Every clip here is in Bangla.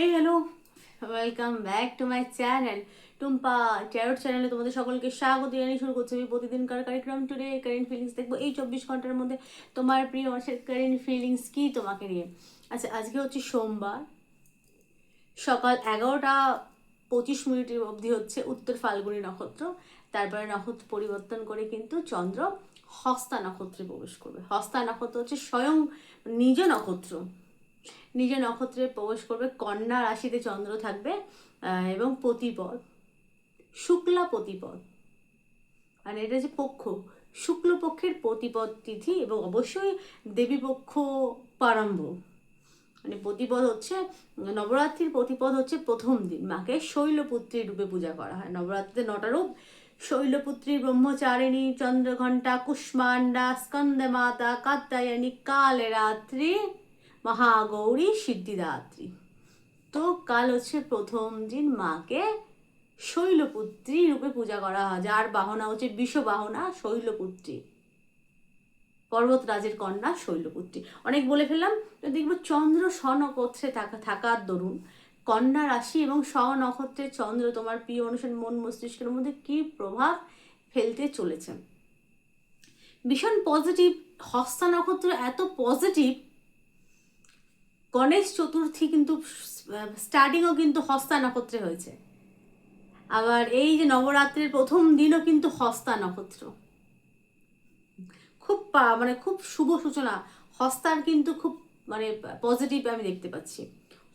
এই hello welcome back to my channel Tumpa tarot চ্যানেলে তোমাদের সকলকে স্বাগত জানিয়ে শুরু করছি। আমি প্রতিদিনকার কার্যক্রম টুডে কারেন্ট ফিলিংস দেখব। এই চব্বিশ ঘণ্টার মধ্যে তোমার প্রিয় মানুষের কারেন্ট ফিলিংস কি তোমাকে নিয়ে? আচ্ছা আজকে হচ্ছে সোমবার। সকাল এগারোটা পঁচিশ মিনিটের অবধি হচ্ছে উত্তর ফাল্গুনী নক্ষত্র। তারপরে নক্ষত্র পরিবর্তন করে কিন্তু চন্দ্র হস্তা নক্ষত্রে প্রবেশ করবে। হস্তা নক্ষত্র হচ্ছে স্বয়ং নিজ নক্ষত্র। নিজ নক্ষত্রে প্রবেশ করবে, কন্যা রাশিতে চন্দ্র থাকবে এবং প্রতিপদ। শুক্লা প্রতিপদ। মানে এটা যে পক্ষ। শুক্লপক্ষের প্রতিপদ তিথি এবং অবশ্যই দেবীপক্ষ প্রারম্ভ। মানে প্রতিপদ হচ্ছে, নবরাত্রির প্রতিপদ হচ্ছে প্রথম দিন। মাকে শৈলপুত্রী রূপে পূজা করা হয়। নবরাত্রিতে নটা রূপ। শৈলপুত্রী, ব্রহ্মচারিণী, চন্দ্রঘণ্টা কুষ্মান্ডা স্কন্দে মাতা কাত্যায়নী কালে রাত্রি মহাগৌরী সিদ্ধিদাত্রী। তো কাল হচ্ছে প্রথম দিন মাকে শৈলপুত্রী রূপে পূজা করা হয়, যার বাহনা হচ্ছে বিশ্ববাহনা শৈলপুত্রী। পর্বতরাজের কন্যা শৈলপুত্রী। অনেক বলে ফেললাম দেখব চন্দ্র স্বনক্ষত্রে থাকা, থাকার দরুন কন্যা রাশি এবং স্বনক্ষত্রের চন্দ্র তোমার প্রিয় অনুসার মন মস্তিষ্কের মধ্যে কি প্রভাব ফেলতে চলেছে? ভীষণ পজিটিভ হস্তা নক্ষত্র এত পজিটিভ গণেশ চতুর্থী কিন্তু স্টার্টিংও কিন্তু হস্তা নক্ষত্রে হয়েছে। আবার এই যে নবরাত্রির প্রথম দিনও কিন্তু হস্তা নক্ষত্র। খুব মানে খুব শুভ সূচনা। হস্তার কিন্তু খুব মানে পজিটিভ আমি দেখতে পাচ্ছি।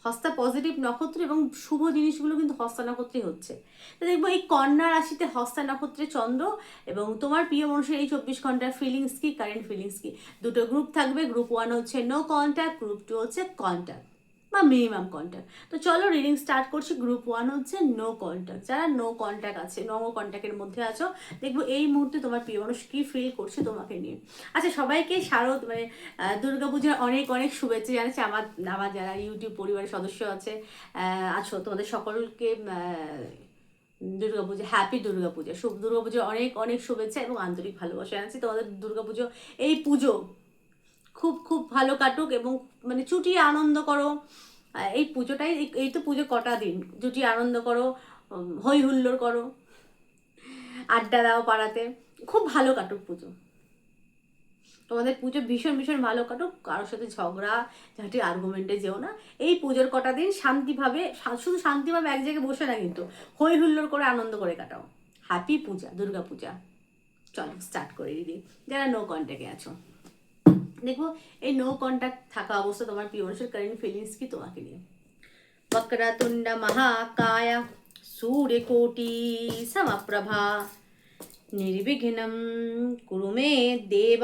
হস্তা পজিটিভ নক্ষত্র এবং শুভ জিনিসগুলো কিন্তু হস্তা নক্ষত্রে হচ্ছে। তো দেখব এই কন্যা রাশিতে হস্তা নক্ষত্রে চন্দ্র এবং তোমার প্রিয় মানুষের এই চব্বিশ ঘণ্টার ফিলিংস কি? কারেন্ট ফিলিংস কি? দুটো গ্রুপ থাকবে গ্রুপ ওয়ান হচ্ছে নো কন্ট্যাক্ট গ্রুপ টু হচ্ছে কন্ট্যাক্ট বা মিনিমাম কন্ট্যাক্ট তো চলো রিডিং স্টার্ট করছি। গ্রুপ ওয়ান হচ্ছে নো কন্ট্যাক্ট যারা নো কন্ট্যাক্ট আছে নো কন্ট্যাক্টের মধ্যে আছো, দেখব এই মুহূর্তে তোমার প্রিয় মানুষ কী ফিল করছে তোমাকে নিয়ে। আচ্ছা সবাইকে শারদ মানে দুর্গাপূজার অনেক অনেক শুভেচ্ছা জানাচ্ছি। আমার আমার যারা ইউটিউব পরিবারের সদস্য আছে আছো, তোমাদের সকলকে দুর্গাপুজো হ্যাপি দুর্গাপূজা। শুভ দুর্গাপুজোর অনেক অনেক শুভেচ্ছা এবং আন্তরিক ভালোবাসা জানাচ্ছি। তোমাদের দুর্গাপুজো, এই পুজো খুব খুব ভালো কাটুক এবং মানে চুটিয়ে আনন্দ করো। এই পুজোটাই, এই- তো পুজো কটা দিন। জুটি আনন্দ করো হই হুল্লোড় করো, আড্ডা দাও পাড়াতে, খুব ভালো কাটুক পুজো। তোমাদের পুজো ভীষণ ভীষণ ভালো কাটুক, কারোর সাথে ঝগড়া, ঝাঁটি আর্গুমেন্টে যেও না। এই পুজোর কটা দিন শান্তিভাবে শুধু শান্তিভাবে এক জায়গায় বসে না কিন্তু হই হুল্লোড় করে, আনন্দ করে কাটাও। হ্যাপি পূজা, দুর্গা পূজা। চলো স্টার্ট করে দিদি। যারা নো কন্ট্যাক্টে আছো। দেখবো এই নো কন্ট্যাক্ট থাকা অবস্থা তোমার প্রিয় মানুষের কারেন্ট ফিলিংস কি তোমাকে নিয়ে वक्रतुण्ड महाकाय सूर्यकोटि समप्रभा निर्विघ्नं कुरु मे देव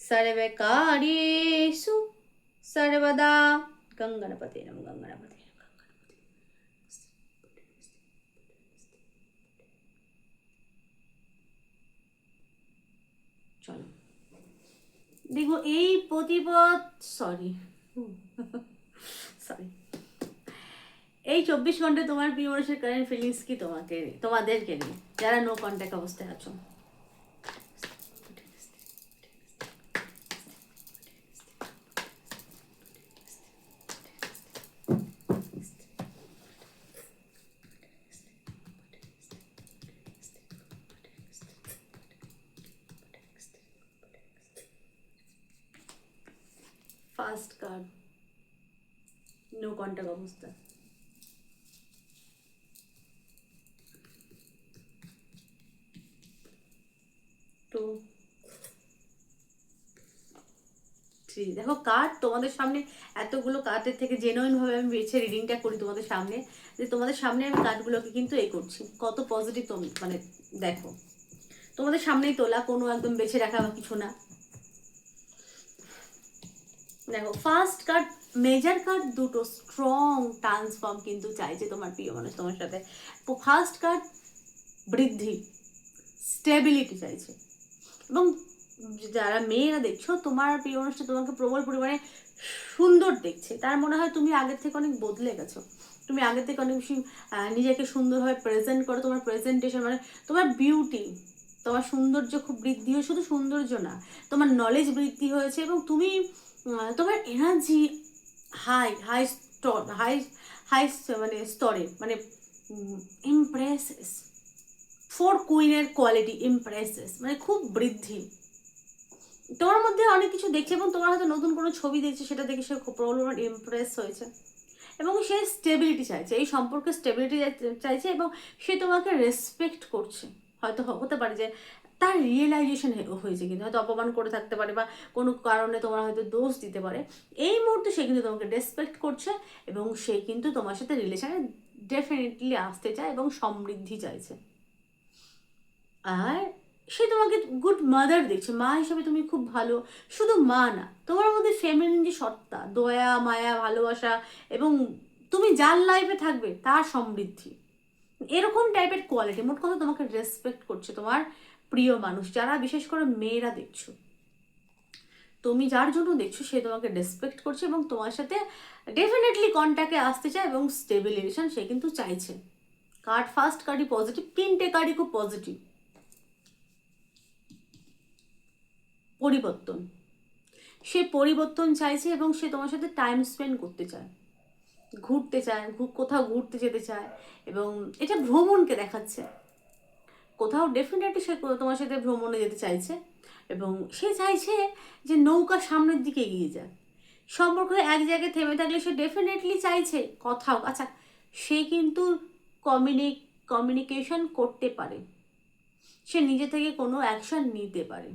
सर्वकार्येषु सर्वदा गङ्गणपते नमः गङ्गणपते नमः, गङ्गणपते দেখো, এই প্রতিপদ সরি সরি এই চব্বিশ ঘন্টায় তোমার প্রিয় মানুষের কারেন্ট ফিলিংস কি তোমাকে, তোমাদেরকে নিয়ে? যারা নো কন্ট্যাক্ট অবস্থায় আছো ফার্স্ট কার্ড নো কন্ট্যাক্ট অবস্থা থ্রি দেখো কার্ড তোমাদের সামনে এতগুলো কার্ডের থেকে জেনুইন ভাবে আমি বেছে রিডিংটা করি তোমাদের সামনে, যে তোমাদের সামনে আমি কার্ডগুলোকে কিন্তু এ করছি। কত পজিটিভ মানে দেখো, তোমাদের সামনেই তোলা, কোনো একদম বেছে রাখা বা কিছু না। দেখো ফার্স্ট কার্ড মেজর কার্ড দুটো স্ট্রং ট্রান্সফর্ম কিন্তু চাইছে তোমার প্রিয় মানুষ তোমার সাথে। ফার্স্ট কার্ড বৃদ্ধি স্টেবিলিটি চাইছে। এবং যারা মেয়েরা দেখছ, তোমার প্রিয় মানুষটা তোমাকে প্রবল পরিমাণে সুন্দর দেখছে। তার মনে হয় তুমি আগের থেকে অনেক বদলে গেছো। তুমি আগের থেকে অনেক বেশি নিজেকে সুন্দরভাবে প্রেজেন্ট করো। তোমার প্রেজেন্টেশন মানে তোমার বিউটি তোমার সৌন্দর্য খুব বৃদ্ধি হয়েছে শুধু সৌন্দর্য না, তোমার নলেজ বৃদ্ধি হয়েছে এবং তুমি তোমার এনার্জি হাই হাই স্তর হাই হাই মানে স্তরে মানে ইমপ্রেসেস ফোর কুইনের কোয়ালিটি ইমপ্রেসেস মানে খুব বৃদ্ধি। তোমার মধ্যে অনেক কিছু দেখছে এবং তোমার হয়তো নতুন কোনো ছবি দেখছে, সেটা দেখে সে খুব প্রবলেম ইমপ্রেস হয়েছে। এবং সে স্টেবিলিটি চাইছে, এই সম্পর্কে স্টেবিলিটি চাইছে এবং সে তোমাকে রেসপেক্ট করছে। হয়তো হতে পারে যে তার রিয়েলাইজেশন হয়েছে কিন্তু। হয়তো অপমান করে থাকতে পারে বা কোনো কারণে তোমার হয়তো দোষ দিতে পারে। এই মুহূর্তে সে কিন্তু তোমাকে রেসপেক্ট করছে এবং সে কিন্তু তোমার সাথে রিলেশনে ডেফিনেটলি আসতে চায় এবং সমৃদ্ধি চাইছে। আর সে তোমাকে গুড মাদার দেখছে। মা হিসাবে তুমি খুব ভালো। শুধু মা না, তোমার মধ্যে ফেমিনিন যে সত্তা, দয়া, মায়া, ভালোবাসা এবং তুমি যার লাইফে থাকবে তার সমৃদ্ধি। এরকম টাইপের কোয়ালিটি মোট কথা তোমাকে রেসপেক্ট করছে তোমার প্রিয় মানুষ, যারা বিশেষ করে মেয়েরা দেখছ, তুমি যার জন্য দেখছ সে তোমাকে রেসপেক্ট করছে এবং তোমার সাথে ডেফিনেটলি কন্ট্যাক্টে আসতে চায় এবং স্টেবল সে কিন্তু চাইছে। কার্ড ফার্স্ট কার্ডই পজিটিভ তিনটে কার্ডই খুব পজিটিভ পরিবর্তন। সে পরিবর্তন চাইছে এবং সে তোমার সাথে টাইম স্পেন্ড করতে চায়। ঘুরতে চায় কোথাও ঘুরতে যেতে চায় এবং এটা ভ্রমণকে দেখাচ্ছে। কোথাও ডেফিনেটলি সে তোমার সাথে ভ্রমণে যেতে চাইছে এবং সে চাইছে যে নৌকা সামনের দিকে এগিয়ে যাক। সম্পর্ক এক জায়গায় থেমে থাকলে সে ডেফিনেটলি চাইছে কোথাও। আচ্ছা সে কিন্তু কমিউনিক কমিউনিকেশন করতে পারে। সে নিজে থেকে কোনো অ্যাকশন নিতে পারে।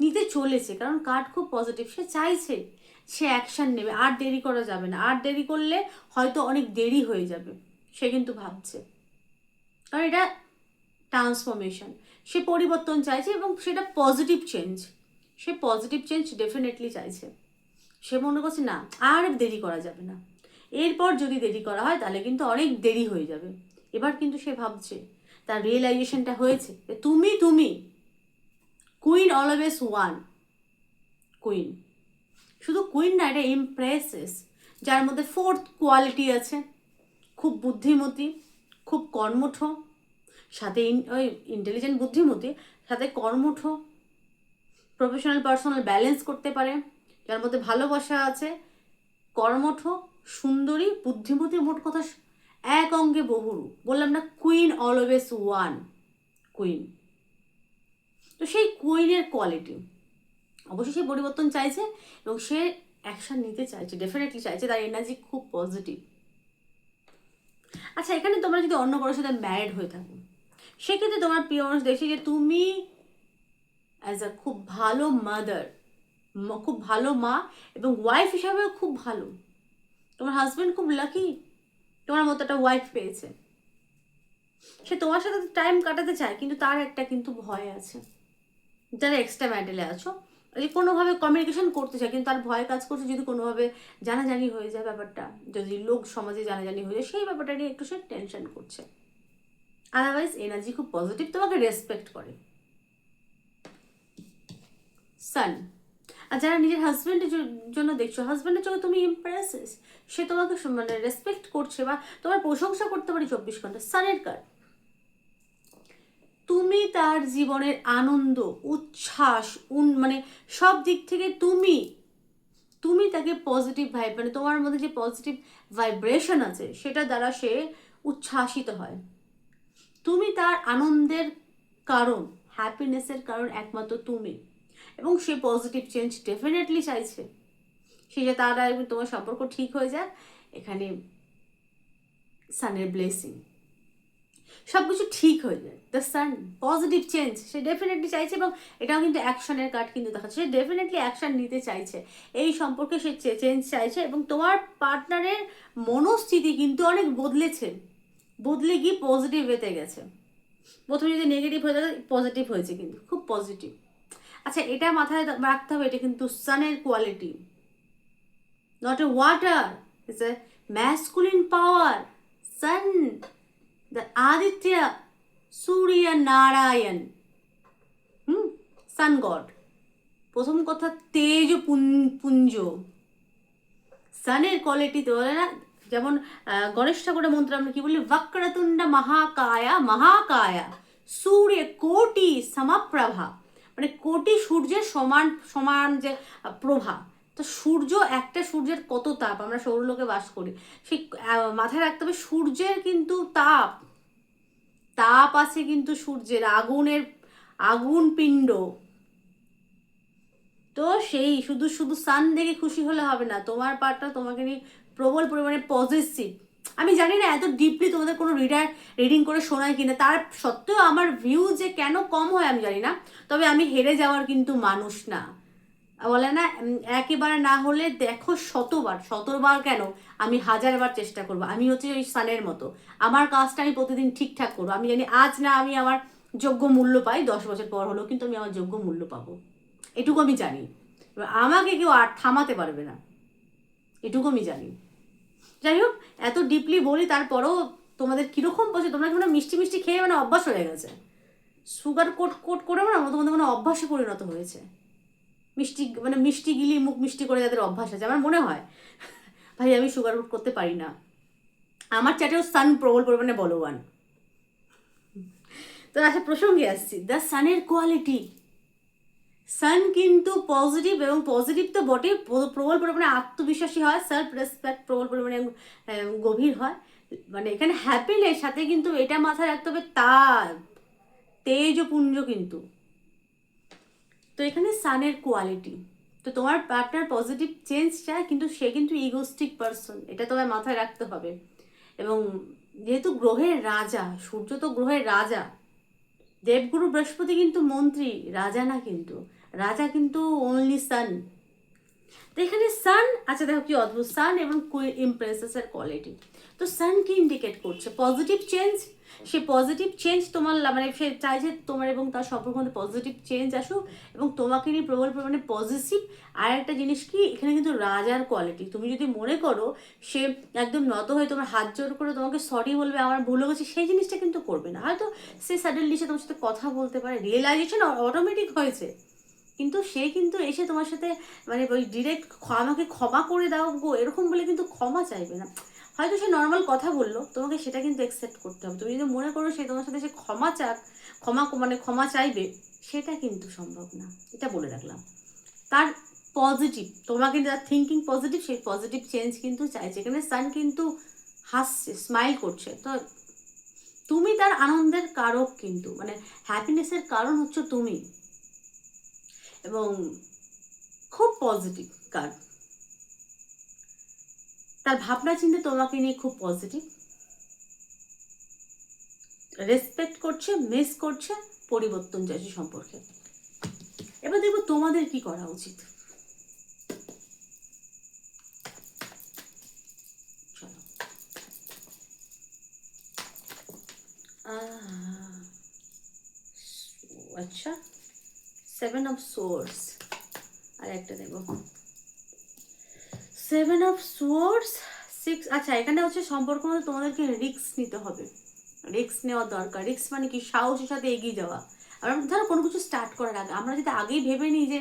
নিতে চলেছে, কারণ কার্ড খুব পজিটিভ সে চাইছে, সে অ্যাকশন নেবে। আর দেরি করা যাবে না। আর দেরি করলে হয়তো অনেক দেরি হয়ে যাবে। সে কিন্তু ভাবছে। কারণ এটা ট্রান্সফরমেশন সে পরিবর্তন চাইছে এবং সেটা পজিটিভ চেঞ্জ সে পজিটিভ চেঞ্জ ডেফিনেটলি চাইছে। সে মনে করছে, না, আর দেরি করা যাবে না। এরপর যদি দেরি করা হয়, তাহলে কিন্তু অনেক দেরি হয়ে যাবে। এবার কিন্তু সে ভাবছে, তার রিয়েলাইজেশনটা হয়েছে তুমি তুমি কুইন অলওয়েজ ওয়ান কুইন শুধু কুইন না, এটা ইমপ্রেসেস যার মধ্যে ফোর্থ কোয়ালিটি আছে। খুব বুদ্ধিমতী, খুব কর্মঠ সাথে ওই ইন্টেলিজেন্ট বুদ্ধিমতী, সাথে কর্মঠ প্রফেশনাল পার্সোনাল ব্যালেন্স করতে পারে, যার মধ্যে ভালোবাসা আছে, কর্মঠ, সুন্দরী, বুদ্ধিমতী, মোট কথা এক অঙ্গে বহুরূপ। বললাম না কুইন অলওয়েজ ওয়ান কুইন তো সেই কুইনের কোয়ালিটি অবশ্যই সে পরিবর্তন চাইছে এবং সে অ্যাকশন নিতে চাইছে ডেফিনেটলি চাইছে, তার এনার্জি খুব পজিটিভ আচ্ছা এখানে তোমরা যদি অন্য কারোর সাথে ম্যারিড হয়ে থাকো সেক্ষেত্রে তোমার প্রিয় মানুষ দেখছে যে তুমি অ্যাজ আ খুব ভালো মাদার খুব ভালো মা এবং ওয়াইফ হিসাবেও খুব ভালো। তোমার হাজব্যান্ড খুব লাকি তোমার মতো একটা ওয়াইফ পেয়েছে। সে তোমার সাথে টাইম কাটাতে চায়, কিন্তু তার একটা কিন্তু ভয় আছে। যারা এক্সট্রা ম্যান্ডেলে আছো, যে কোনোভাবে কমিউনিকেশন করতে চায়, কিন্তু তার ভয় কাজ করছে যদি কোনোভাবে জানাজানি হয়ে যায় ব্যাপারটা। যদি লোক সমাজে জানাজানি হয়ে যায়, সেই ব্যাপারটা নিয়ে একটু সে টেনশন করছে। আদারওয়াইজ এনার্জি খুব পজিটিভ তোমাকে রেসপেক্ট করে। সান আর যারা নিজের হাজব্যান্ডের জন্য দেখছ হাজব্যান্ডের জন্য তুমি ইমপ্রেসেস সে তোমাকে মানে রেসপেক্ট করছে বা তোমার প্রশংসা করতে পারে চব্বিশ ঘণ্টা। সানের কার্ড তুমি তার জীবনের আনন্দ, উচ্ছ্বাস, উন মানে সব দিক থেকে তুমি তুমি তাকে পজিটিভ ভাইব মানে তোমার মধ্যে যে পজিটিভ ভাইব্রেশন আছে, সেটা দ্বারা সে উচ্ছ্বাসিত হয়। তুমি তার আনন্দের কারণ হ্যাপিনেসের কারণ একমাত্র তুমি। এবং সে পজিটিভ চেঞ্জ ডেফিনেটলি চাইছে। সে যে তার আর তোমার সম্পর্ক ঠিক হয়ে যাক, এখানে সানের ব্লেসিং সব কিছু ঠিক হয়ে যায়। দ্য সান পজিটিভ চেঞ্জ সে ডেফিনেটলি চাইছে এবং এটাও কিন্তু অ্যাকশনের কার্ড কিন্তু দেখাচ্ছে। সে ডেফিনেটলি অ্যাকশন নিতে চাইছে। এই সম্পর্কে সে চেঞ্জ চাইছে এবং তোমার পার্টনারের মনস্থিতি কিন্তু অনেক বদলেছে। বদলে গিয়ে পজিটিভ হতে গেছে। প্রথমে যদি নেগেটিভ হয়ে থাকে পজিটিভ হয়েছে কিন্তু, খুব পজিটিভ আচ্ছা এটা মাথায় রাখতে হবে, এটা কিন্তু সানের quality not a water it's a masculine power sun the Aditya Surya Narayan hmm sun god প্রথম কথা, তেজ পুঞ্জ। সানের কোয়ালিটিতে বলে না যেমন গণেশ ঠাকুরের মন্ত্র আমরা কি বলি? বক্রতুণ্ড মহাকায়া মহাকায়া, সূর্য কোটি সমাপ্রভা। মানে কোটি সূর্যের সমান সমান যে প্রভা। তো সূর্য, একটা সূর্যের কত তাপ? আমরা সৌরলোকে বাস করি। সেই মাথায় রাখতে হবে, সূর্যের কিন্তু তাপ। তাপ আছে কিন্তু সূর্যের, আগুনের, আগুন পিণ্ড। তো সেই, শুধু শুধু সান দেখে খুশি হলে হবে না। তোমার পার্টটা তোমাকে নিয়ে প্রবল পরিমাণে পজিটিভ আমি জানি না, এত ডিপলি তোমাদের কোনো রিডার রিডিং করে শোনায় কিনা। তার সত্ত্বেও আমার ভিউ যে কেন কম হয় আমি জানি না। তবে আমি হেরে যাওয়ার কিন্তু মানুষ না। বলে না একেবারে না হলে দেখো শতবার শতবার কেন আমি হাজারবার চেষ্টা করব। আমি হচ্ছে ওই সানের মতো। আমার কাজটা আমি প্রতিদিন ঠিকঠাক করব। আমি জানি আজ না আমি আমার যোগ্য মূল্য পাই, দশ বছর পর হলেও কিন্তু আমি আমার যোগ্য মূল্য পাবো। এটুকু আমি জানি। আমাকে কেউ আর থামাতে পারবে না। এটুকু আমি জানি। যাই হোক, এত ডিপলি বলি, তারপরও তোমাদের কীরকম পছন্দ তোমরা কেমন মিষ্টি মিষ্টি খেয়ে মানে অভ্যাস হয়ে গেছে? সুগার কোট কোট করে না তোমাদের মানে অভ্যাসে পরিণত হয়েছে? মিষ্টি মানে মিষ্টি গিলি, মুখ মিষ্টি করে যাদের অভ্যাস আছে, আমার মনে হয়, ভাই, আমি সুগার কোট করতে পারি না। আমার চ্যাটেও সান প্রবল পরিমাণে বলবান। তো আচ্ছা প্রসঙ্গে আসছি। দ্য সানের কোয়ালিটি সান কিন্তু পজিটিভ এবং পজিটিভ তো বটে প্রবল পরিমাণে আত্মবিশ্বাসী হয় সেলফ রেসপেক্ট প্রবল পরিমাণে গভীর হয়। মানে এখানে হ্যাপিনেস সাথে কিন্তু এটা মাথায় রাখতে হবে তার, তেজ পুঞ্জ কিন্তু। তো এখানে সানের কোয়ালিটি তো তোমার পার্টনার পজিটিভ চেঞ্জ চায়, কিন্তু সে কিন্তু ইগোস্টিক পারসন এটা তোমায় মাথায় রাখতে হবে। এবং যেহেতু গ্রহের রাজা, সূর্য তো গ্রহের রাজা, দেবগুরু বৃহস্পতি কিন্তু মন্ত্রী, রাজা না কিন্তু। রাজা কিন্তু অনলি সান তো এখানে সান আচ্ছা দেখো কি অদ্ভুত সান এবং ইমপ্রেসেসের কোয়ালিটি তো সান কি ইন্ডিকেট করছে? পজিটিভ চেঞ্জ সে পজিটিভ চেঞ্জ তোমার মানে সে চাইছে তোমার এবং তার সম্পর্ক মধ্যে পজিটিভ চেঞ্জ আসুক এবং তোমাকে নিয়ে প্রবল পরিমাণে পজিটিভ আর একটা জিনিস কি, এখানে কিন্তু রাজার কোয়ালিটি তুমি যদি মনে করো, সে একদম নত হয়ে তোমার হাত জোর করে তোমাকে সরি বলবে, আমার ভুল গেছে সেই জিনিসটা কিন্তু করবে না। হয়তো সে সাডেনলি সে তোমার সাথে কথা বলতে পারে রিয়েলাইজেশন অটোমেটিক হয়েছে। কিন্তু সে কিন্তু এসে তোমার সাথে মানে ওই ডিরেক্ট আমাকে ক্ষমা করে দাও গো, এরকম বলে কিন্তু ক্ষমা চাইবে না। হয়তো সে নর্মাল কথা বলল, তোমাকে সেটা কিন্তু অ্যাকসেপ্ট করতে হবে। তুমি যদি মনে করো সে তোমার সাথে সে ক্ষমা চাক, ক্ষমা মানে ক্ষমা চাইবে, সেটা কিন্তু সম্ভব না। এটা বলে রাখলাম। তার পজিটিভ তোমাকে তার থিঙ্কিং পজিটিভ সেই পজিটিভ চেঞ্জ কিন্তু চাইছে। এখানে সান কিন্তু হাসছে স্মাইল করছে। তো তুমি তার আনন্দের কারক কিন্তু মানে হ্যাপিনেসের কারণ হচ্ছে তুমি। এবং খুব পজিটিভ কার্ড তার ভাবনা চিন্তা তোমাকে নিয়ে খুব পজিটিভ রেসপেক্ট করছে মিস করছে, পরিবর্তন চাইছে সম্পর্কে। এবার দেখব তোমাদের কি করা উচিত। আচ্ছা। সেভেন অফ সোর্স আর একটা দেখো সেভেন অফ সোর্স সিক্স আচ্ছা এখানে হচ্ছে সম্পর্ক মধ্যে তোমাদেরকে রিস্ক নিতে হবে। রিস্ক নেওয়া দরকার। রিস্ক মানে কি? সাহসের সাথে এগিয়ে যাওয়া। আমরা ধরো কোনো কিছু স্টার্ট করার আগে আমরা যদি আগেই ভেবে নিই যে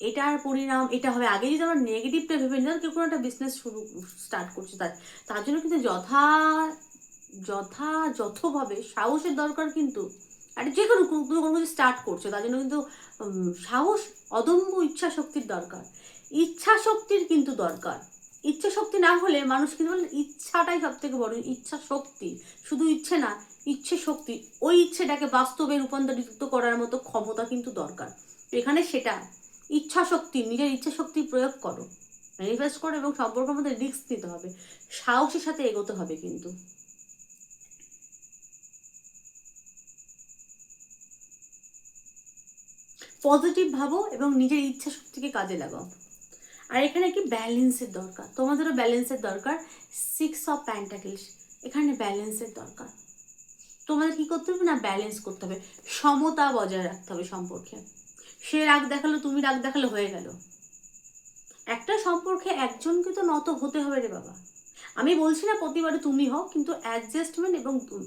এটার পরিণাম, এটা হবে। আগে যদি আমরা নেগেটিভটা ভেবে নিই কেউ কোনো একটা বিজনেস শুরু স্টার্ট করছে তার তার জন্য কিন্তু যথা যথাযথভাবে সাহসের দরকার কিন্তু আর যে কোনো কোনো কোনো কিছু স্টার্ট করছে, তার জন্য কিন্তু সাহস, অদম্য ইচ্ছা শক্তির দরকার। ইচ্ছা শক্তির কিন্তু দরকার। ইচ্ছা শক্তি না হলে মানুষ কিন্তু ইচ্ছাটাই সব থেকে বড় ইচ্ছা শক্তি শুধু ইচ্ছে না ইচ্ছে শক্তি ওই ইচ্ছেটাকে বাস্তবে রূপান্তরিত করার মতো ক্ষমতা কিন্তু দরকার। এখানে সেটা। ইচ্ছা শক্তি নিজের ইচ্ছা শক্তি প্রয়োগ করো। ম্যানিফেস্ট করো এবং সম্পর্কের মধ্যে রিস্ক নিতে হবে। সাহসের সাথে এগোতে হবে কিন্তু। পজিটিভ ভাবো এবং নিজের ইচ্ছা শক্তিকে কাজে লাগাও। আর এখানে কি ব্যালেন্সের দরকার? তোমাদেরও ব্যালেন্সের দরকার। সিক্স অফ প্যান্টাকেলস এখানে ব্যালেন্সের দরকার। তোমাদের কি করতে হবে না ব্যালেন্স করতে হবে? সমতা বজায় রাখতে হবে সম্পর্কে। সে রাগ দেখাল, তুমি রাগ দেখাল হয়ে গেল। একটা সম্পর্কে একজনকে তো নত হতে হবে রে বাবা। আমি বলছি না প্রতিবারে তুমি হও, কিন্তু অ্যাডজাস্টমেন্ট এবং তুম-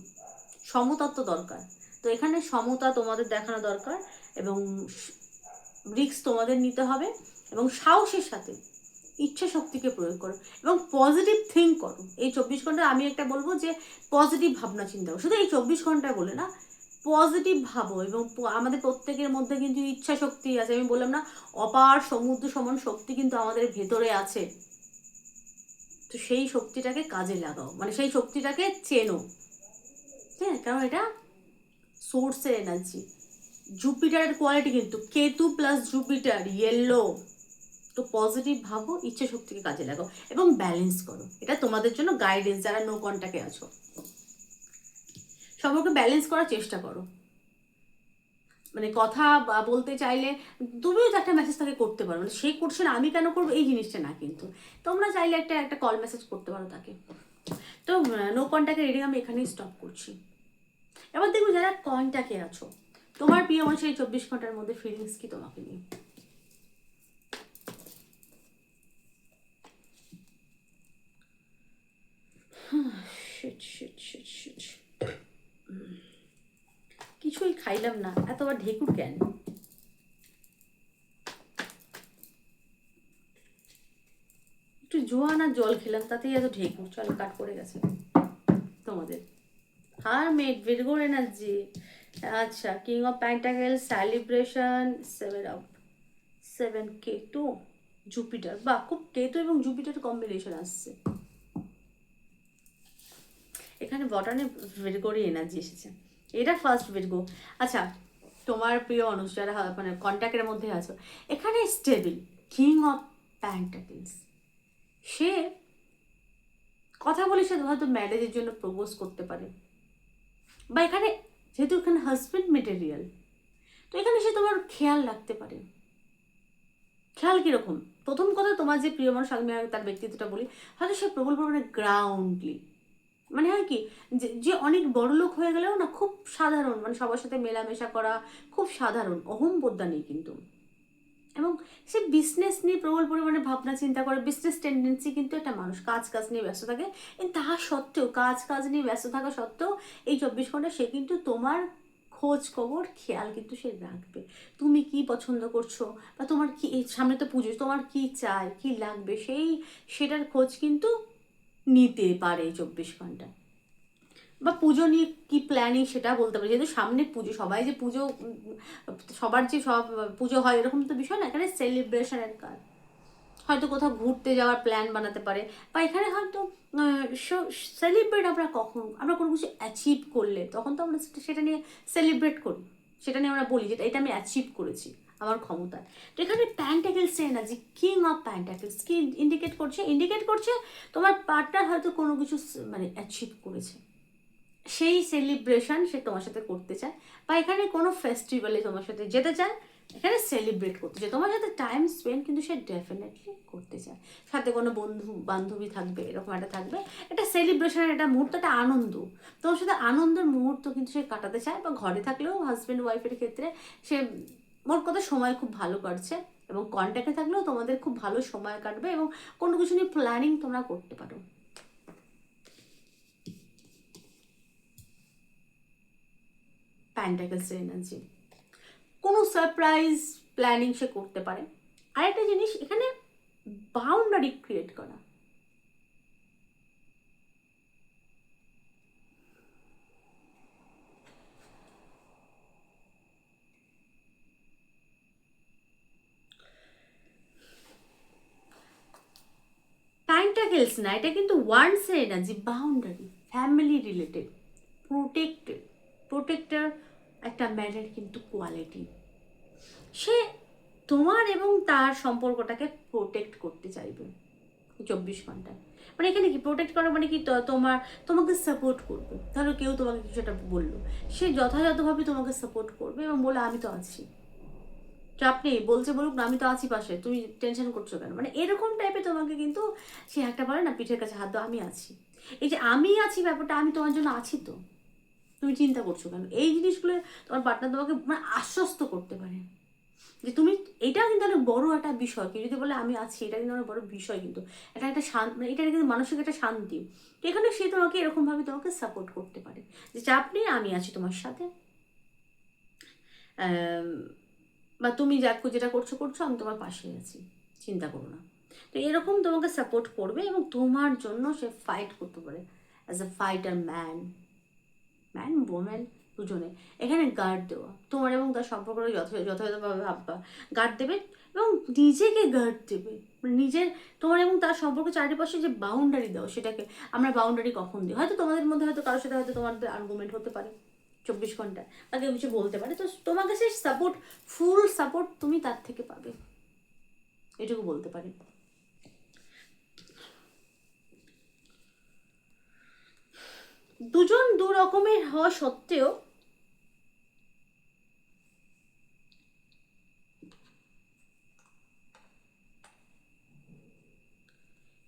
সমতত্ব দরকার। তো এখানে সমতা তোমাদের দেখানো দরকার। এবং রিক্স তোমাদের নিতে হবে এবং সাহসের সাথে ইচ্ছা শক্তিকে প্রয়োগ করো এবং পজিটিভ থিঙ্ক করো। এই চব্বিশ ঘন্টায় আমি একটা বলব যে পজিটিভ ভাবনা চিন্তা করো। শুধু এই চব্বিশ ঘন্টায় বলে না পজিটিভ ভাবো এবং আমাদের প্রত্যেকের মধ্যে কিন্তু ইচ্ছা শক্তি আছে। আমি বললাম না, অপার সমুদ্র সমান শক্তি কিন্তু আমাদের ভেতরে আছে। তো সেই শক্তিটাকে কাজে লাগাও। মানে সেই শক্তিটাকে চেনো। হ্যাঁ কারণ এটা সোর্সের এনার্জি জুপিটারের কোয়ালিটি কিন্তু কেতু প্লাস জুপিটার ইয়েলো তো পজিটিভ ভাবো ইচ্ছে শক্তিকে কাজে লাগাও এবং ব্যালেন্স করো। এটা তোমাদের জন্য গাইডেন্স যারা নো কন্ট্যাক্টে আছো। সম্পর্কে ব্যালেন্স করার চেষ্টা করো। মানে কথা বলতে চাইলে তুমিও একটা মেসেজ তাকে করতে পারো মানে সে করছে না, আমি কেন করব, এই জিনিসটা না কিন্তু। তোমরা চাইলে একটা একটা কল মেসেজ করতে পারো তাকে। তো নো কন্ট্যাক্টের রিডিং আমি এখানেই স্টপ করছি। এবার দেখব যারা কন্ট্যাক্টে আছো তোমার প্রিয় মানুষের এই চব্বিশ ঘণ্টার মধ্যে ফিলিংস কি তোমাকে নিয়ে? Shit. কিছুই খাইলাম না। এতবার ঢেকুর কেন? একটু জোয়ান আর জল খেলাম, তাতেই এত ঢেকুর। চলো কাট পড়ে গেছে তোমাদের। হার মেড ভিরগোর এনার্জি আচ্ছা king of pentacle celebration seven of seven K to Jupiter বা খুব কেতু এবং জুপিটার কম্বিনেশন আসছে। এখানে বটানে ভিরগোরই এনার্জি এসেছে। এটা ফার্স্ট ভিরগো আচ্ছা তোমার প্রিয় মানুষ যারা মানে কন্ট্যাক্টের মধ্যে আছো, এখানে স্টেবল কিং অফ প্যান্টাকেলস সে কথা বলে সে হয়তো ম্যারেজের জন্য প্রপোজ করতে পারে। বা এখানে যেহেতু এখানে হাজব্যান্ড মেটেরিয়াল তো এখানে সে তোমার খেয়াল রাখতে পারে। খেয়াল কীরকম? প্রথম কথা তোমার যে প্রিয় মানুষ আমি তার ব্যক্তিত্বটা বলি হয়তো সে প্রবল পরিমাণে গ্রাউন্ডলি মানে হয় কি, যে অনেক বড় লোক হয়ে গেলেও না খুব সাধারণ মানে সবার সাথে মেলামেশা করা খুব সাধারণ অহম বোদ্ধা নেই কিন্তু। এবং সে বিজনেস নিয়ে প্রবল পরিমাণে ভাবনা চিন্তা করে বিজনেস টেন্ডেন্সি কিন্তু একটা মানুষ কাজ কাজ নিয়ে ব্যস্ত থাকে। তাহা সত্ত্বেও, কাজ কাজ নিয়ে ব্যস্ত থাকা সত্ত্বেও এই চব্বিশ ঘণ্টা সে কিন্তু তোমার খোঁজ খবর, খেয়াল কিন্তু সে রাখবে। তুমি কি পছন্দ করছ? বা তোমার কি সামনে তো পুজো, তোমার কি চাই, কি লাগবে? সেই, সেটার খোঁজ কিন্তু নিতে পারে চব্বিশ ঘণ্টা। বা পুজো নিয়ে কি প্ল্যানিং সেটা বলতে পারি। যেহেতু সামনে পুজো, সবাই যে পুজো, সবার যে সব পুজো হয়, এরকম তো বিষয় না, এখানে সেলিব্রেশনের কাজ। হয়তো কোথাও ঘুরতে যাওয়ার প্ল্যান বানাতে পারে, বা এখানে হয়তো সেলিব্রেট আমরা কখন, আমরা কোনো কিছু অ্যাচিভ করলে, তখন তো আমরা সেটা- নিয়ে সেলিব্রেট করি। সেটা নিয়ে আমরা বলি যে এটা আমি অ্যাচিভ করেছি আমার ক্ষমতা তো এখানে pentacles energy king of pentacles কি ইন্ডিকেট করছে? ইন্ডিকেট করছে তোমার পার্টনার হয়তো কোনো কিছু মানে অ্যাচিভ করেছে। সেই সেলিব্রেশন সে তোমার সাথে করতে চায় বা এখানে কোনো ফেস্টিভ্যালে তোমার সাথে যেতে চায়, এখানে সেলিব্রেট করতে চায়। তোমার সাথে টাইম স্পেন্ড কিন্তু সে ডেফিনেটলি করতে চায়। সাথে কোনো বন্ধু, বান্ধবী থাকবে, এরকম একটা থাকবে। একটা সেলিব্রেশনের একটা মুহূর্ত, একটা আনন্দ। তোমার সাথে আনন্দের মুহূর্ত কিন্তু সে কাটাতে চায় বা ঘরে থাকলেও হাজব্যান্ড ওয়াইফের ক্ষেত্রে সে মোট কথা সময় খুব ভালো কাটছে এবং কন্ট্যাক্টে থাকলেও তোমাদের খুব ভালো সময় কাটবে এবং কোনো কিছু নিয়ে প্ল্যানিং তোমরা করতে পারো। প্যান্টাকেলস এনার্জি কোনো সারপ্রাইজ প্ল্যানিং সে করতে পারে। আরেকটা জিনিস, এখানে বাউন্ডারি ক্রিয়েট করা। প্যান্টাকেলস না, এটা কিন্তু ওয়ান্সের energy boundary family related protected protector একটা ম্যানের কিন্তু কোয়ালিটি সে তোমার এবং তার সম্পর্কটাকে প্রোটেক্ট করতে চাইবে চব্বিশ ঘন্টায়। মানে এখানে কি প্রোটেক্ট করা মানে কি তোমার, তোমাকে সাপোর্ট করবে। ধরো কেউ তোমাকে কিছু একটা বলল, সে যথাযথভাবে তোমাকে সাপোর্ট করবে এবং বলে, আমি তো আছি। চাপ নেই বলছে বলুক না, আমি তো আছি পাশে, তুমি টেনশন করছ কেন? মানে এরকম টাইপের তোমাকে কিন্তু সে একটা বলে না, পিঠের কাছে হাত দাও, আমি আছি। এই যে, আমি আছি ব্যাপারটা, আমি তোমার জন্য আছি তো? তুমি চিন্তা করছ কেন? এই জিনিসগুলো তোমার পার্টনার তোমাকে মানে আশ্বস্ত করতে পারে। যে তুমি, এটা কিন্তু অনেক বড় একটা বিষয়। কেউ যদি বলে, আমি আছি, এটা কিন্তু অনেক বড় বিষয় কিন্তু। এটা একটা শান্তি মানে এটা কিন্তু মানসিক একটা শান্তি। এখানে সে তোমাকে এরকমভাবে তোমাকে সাপোর্ট করতে পারে। যে চাপ নেই আমি আছি তোমার সাথে। বা তুমি যা যেটা করছ করছ, আমি তোমার পাশে আছি। চিন্তা করো না। তো এরকম তোমাকে সাপোর্ট করবে এবং তোমার জন্য সে ফাইট করতে পারে। As a fighter man man women দুজনে। এখানে গার্ড দেওয়া। তোমার এবং তার সম্পর্কটা যথাযথভাবে ভাববা। গার্ড দেবে এবং নিজেকে গার্ড দেবে। মানে নিজের তোমার এবং তার সম্পর্ক চারিপাশে যে বাউন্ডারি দাও সেটাকে আমরা বাউন্ডারি কখন দিই? হয়তো তোমাদের মধ্যে হয়তো কারোর সাথে হয়তো তোমাদের আর্গুমেন্ট হতে পারে। চব্বিশ ঘণ্টা। বা কেউ কিছু বলতে পারে। তো তোমাকে সেই সাপোর্ট ফুল সাপোর্ট তুমি তার থেকে পাবে। এটুকু বলতে পারি। দুজন দু রকমের হওয়া সত্ত্বেও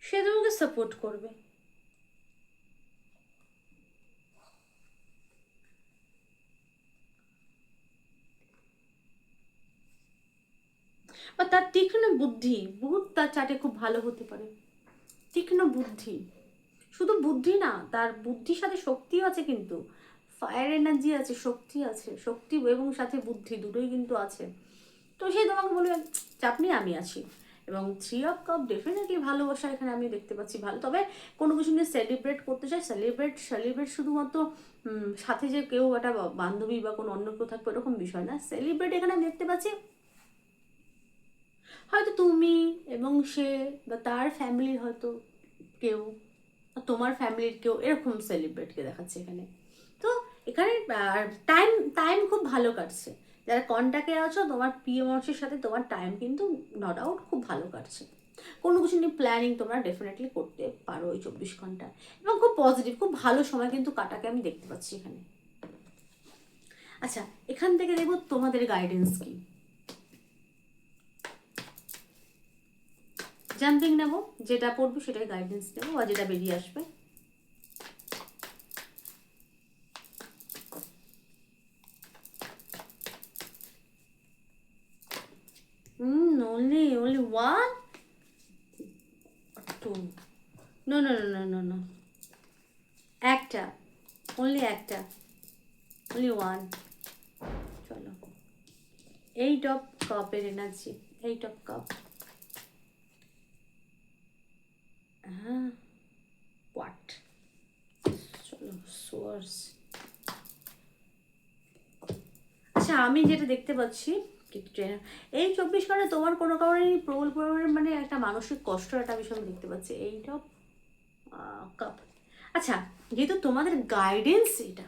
সে তোমাকে সাপোর্ট করবে। বা তার তীক্ষ্ণ বুদ্ধি, বহুত তার চাটে খুব ভালো হতে পারে। তীক্ষ্ণ বুদ্ধি। শুধু বুদ্ধি না, তার বুদ্ধির সাথে শক্তিও আছে কিন্তু। ফায়ার এনার্জি আছে, শক্তি আছে, শক্তি এবং সাথে বুদ্ধি দুটোই কিন্তু আছে। তো সে তোমাকে বলবে, চাপ নিয়ে আমি আছি। এবং থ্রি অফ কাপ ডেফিনেটলি ভালোবাসা এখানে আমি দেখতে পাচ্ছি ভালো। তবে কোনো কিছু নিয়ে সেলিব্রেট করতে চাই সেলিব্রেট সেলিব্রেট শুধুমাত্র সাথে যে কেউ একটা বান্ধবী বা কোনো অন্য কেউ থাকবে এরকম বিষয় না। সেলিব্রেট এখানে আমি দেখতে পাচ্ছি, হয়তো তুমি এবং সে বা তার ফ্যামিলির হয়তো কেউ তোমার ফ্যামিলির কেউ এরকম সেলিব্রেটকে দেখাচ্ছে এখানে। তো এখানে টাইম টাইম খুব ভালো কাটছে। যারা কন্ট্যাক্টে আছো, তোমার প্রিয় সাথে তোমার টাইম কিন্তু নট আউট খুব ভালো কাটছে। কোনো কিছু নিয়ে প্ল্যানিং তোমরা ডেফিনেটলি করতে পারো ওই চব্বিশ ঘণ্টা। এবং খুব পজিটিভ খুব ভালো সময় কিন্তু কাটাকে আমি দেখতে পাচ্ছি এখানে। আচ্ছা এখান থেকে দেখব তোমাদের গাইডেন্স কি? জাম্পিং নেব, যেটা পড়ব সেটাই গাইডেন্স নেব বা যেটা বেরিয়ে আসবে. একটা একটা. চলো। এইট অফ কাপের এনার্জি এইট অফ কাপ হ্যাঁ। হোয়াট চলো সোর্স আচ্ছা আমি যেটা দেখতে পাচ্ছি এই চব্বিশ ঘণ্টা তোমার কোনো কারণে প্রবল পরিমাণে মানে একটা মানসিক কষ্ট একটা বিষয় দেখতে পাচ্ছি। এইটা কাপ আচ্ছা যেহেতু তোমাদের গাইডেন্স এটা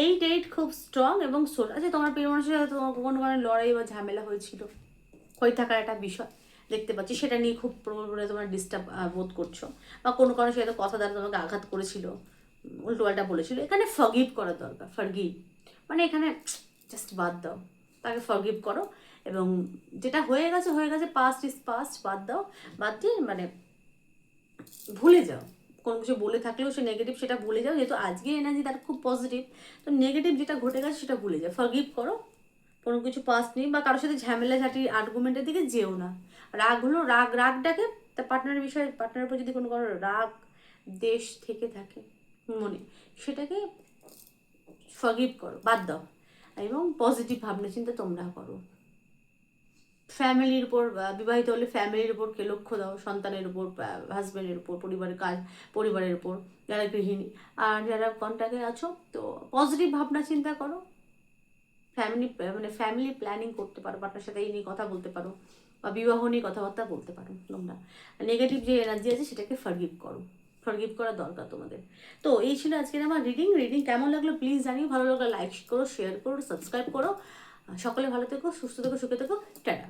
এইট এইট খুব স্ট্রং এবং সোল আচ্ছা তোমার প্রিয় মানুষের তোমার কোনো কারণে লড়াই বা ঝামেলা হয়েছিল? হয়ে থাকার একটা বিষয়। দেখতে পাচ্ছি। সেটা নিয়ে খুব প্রবল তোমার ডিস্টার্ব বোধ করছ। বা কোনো কারণে সে কথা দ্বারা তোমাকে আঘাত করেছিল। উল্টো পাল্টা বলেছিল। এখানে ফগিভ করা দরকার ফরগিভ মানে এখানে জাস্ট বাদ দাও। তাকে ফরগিভ করো এবং যেটা হয়ে গেছে হয়ে গেছে পাস্ট ইজ পাস্ট বাদ দাও। বাদ দিয়ে মানে ভুলে যাও। কোনো কিছু বলে থাকলেও সে নেগেটিভ সেটা ভুলে যাও। যেহেতু আজকে এনার্জি তার খুব পজিটিভ তো নেগেটিভ যেটা ঘটে গেছে সেটা ভুলে যাও। ফরগিভ করো। কোনো কিছু পাস নেই বা কারোর সাথে ঝামেলা ঝাঁটি আর্গুমেন্টের দিকে যেও না। রাগ হলো, রাগ রাগটাকে তার পার্টনারের বিষয়ে পার্টনারের উপর যদি কোনো কোনো রাগ, দেশ থেকে থাকে, মনে, সেটাকে ফরগিভ করো, বাদ দাও। এবং পজিটিভ ভাবনা চিন্তা তোমরা করো। ফ্যামিলির উপর বিবাহিত হলে ফ্যামিলির উপর কে লক্ষ্য দাও? সন্তানের উপর হাজব্যান্ডের উপর, পরিবারের কাজ, পরিবারের উপর, যারা গৃহিণী। আর যারা কন্ট্যাক্টে আছো, তো পজিটিভ ভাবনা চিন্তা করো। ফ্যামিলি মানে ফ্যামিলি প্ল্যানিং করতে পারো পার্টনার সাথে এই নিয়ে কথা বলতে পারো, বা বিবাহ নিয়ে কথাবার্তা বলতে পারো, তোমরা। নেগেটিভ যে এনার্জি আছে, সেটাকে ফরগিভ করো। ফরগিভ করা দরকার তোমাদের। তো এই ছিল আজকের আমার রিডিং রিডিং কেমন লাগল প্লিজ জানিও। ভালো লাগল লাইক করো শেয়ার করো সাবস্ক্রাইব করো। সকলে ভালো থেকো, সুস্থ থেকো, সুখে থেকো। টাটা।